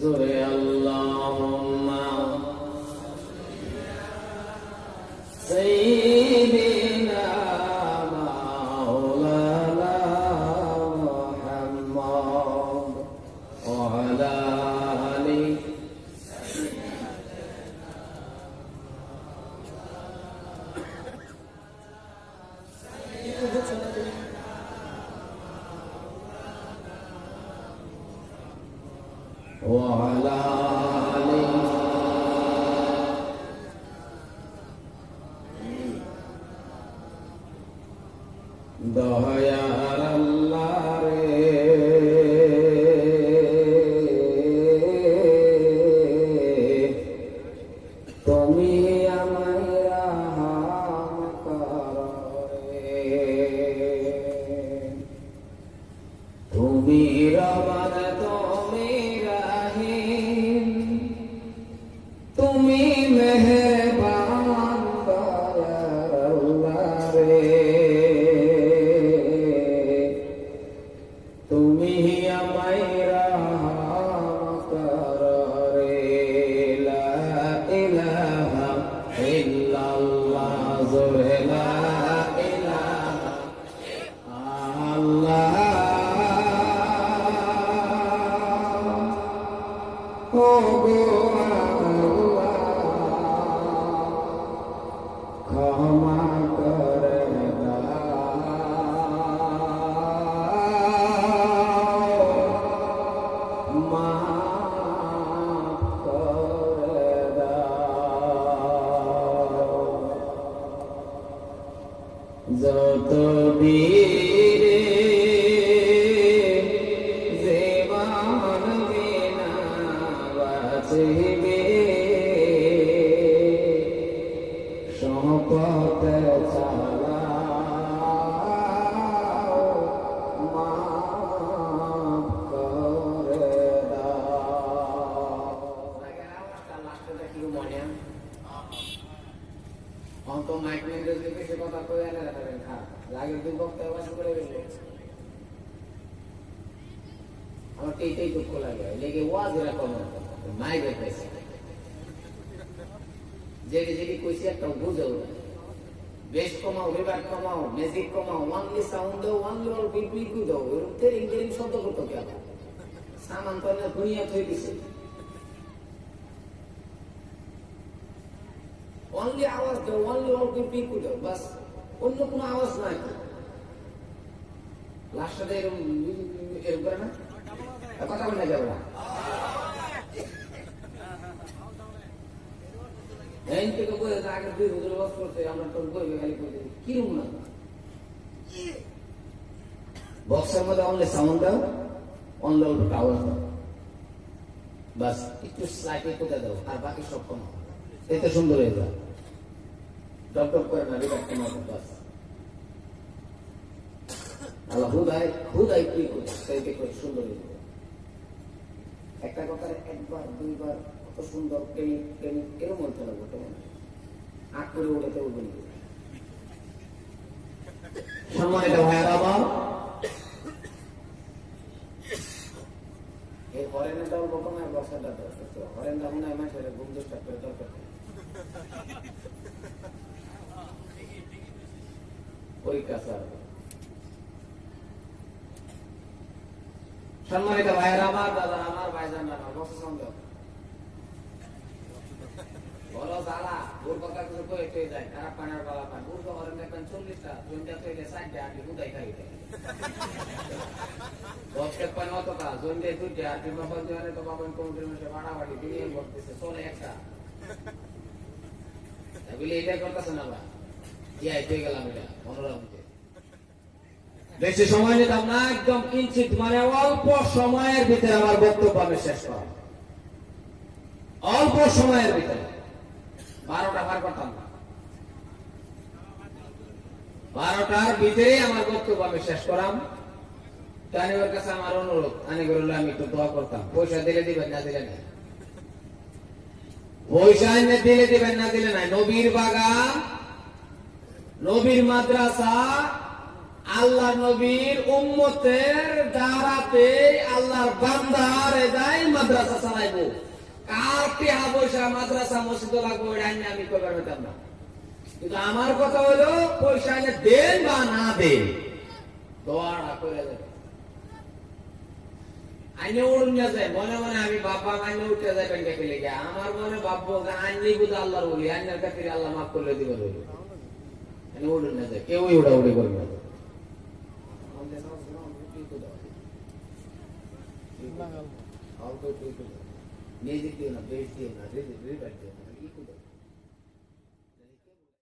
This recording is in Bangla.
জোরে আল্লাহ সেই ربنا ক্ষমা করে যত বীরে জীবন বিনা বাঁচিবে খা লাগের দিন বক্তব্য বাস করে গেলে আমার এইটাই দুঃখ লাগে। লেগে ওয়াজ এরকম মাইক পাইছে যেটি যেটি কইছি একটা বুঝেও। না বেশ কমাও রিভার কমাও, ম্যাজিক কমাও ওয়ানলি সাউন্ড দাও ওয়ানলি অল পিপল কু দাও এরকম তেরিং তেরিং শব্দ করতো কেন সামান তো না দুনিয়া থই দিছে। অনলি আওয়াজ দাও অনলি অল পিপল কু দাও, বাস। অন্য কোনো আওয়াজ নাই। লাস্টে এরকম এরকম করে না? কথা বলে যাবে না। না? বক্সের মধ্যে সাউন্ড দাও বাস, একটু স্লাইটে কোথায় আর বাকি সব কম। এতে সুন্দর হয়ে যায় করে না কমাও বাস। আল্লাহ হুদায় হুদায় কি সেইকে করে সুন্দর? একটা কথা একবার, দুইবার কত সুন্দর প্রেমিক প্রেমিক এরকম বলতে লাগবে তোমার আগ করে উঠবে সম্মানিত তো হরেন করে নেই। পরীক্ষা সম্মানিত ভাইয়ের, আমার দাদা, আমার ভাইজান আমার বসে সন্দেহ বলো দাদা ওর কথা কিছু কয়ে টয়ে যায় খারাপ পানার বালা পান। উর্দু করেন দেখবেন চল্লিশটা, জমিটা তৈরি সাইডে আটি উদাই খাই। দশটা পান অত কাজ জমিটা দুইটা আটি মাফল দেওয়ারে তো বাবা কমিটির মধ্যে বাড়াবাড়ি দিয়ে করতেছে চলে একটা। এটাই করতেছে না বা গেলাম এটা মনোরমকে বেশি সময় নিতাম না, একদম কিঞ্চিত মানে অল্প সময়ের ভিতরে আমার বক্তব্য আমি শেষ করব। অল্প সময়ের ভিতরে। বারোটা বার করতাম না। বারোটার ভিতরে আমার বক্তব্য আমি শেষ করাম। তানিবার কাছে আমার অনুরোধ আনি করলে আমি একটু দোয়া করতাম। পয়সা দিলে দিবেন না দিলে না পয়সা এনে দিলে দিবেন না দিলে নাই। নবীর বাগান, নবীর মাদ্রাসা আল্লাহ নবীর উম্মতের দ্বারাতে আল্লাহর বান্দার এদাই মাদ্রাসা চালাইবো। কার টিহা পয়সা মাদ্রাসা মসজিদ লাগবো, এটা আমি কবার পেতাম না। কিন্তু আমার কথা হলো পয়সা এনে দেন বা না দেন দোয়াটা করে দেবে আইনে উড়ুন না যায়, মনে মনে আমি বাবা আইনে উঠে যাবেন ডেকে লেগে আমার মনে যে আইনি বুধ আল্লাহর বলি, আইনের কাছে আল্লাহ মাফ করলে দিবে আইনে উড়ুন না যায়, কেউই উড়াউড়ি করবে না। মিউজিক দিও না বেশ দিও না রিভার দিও না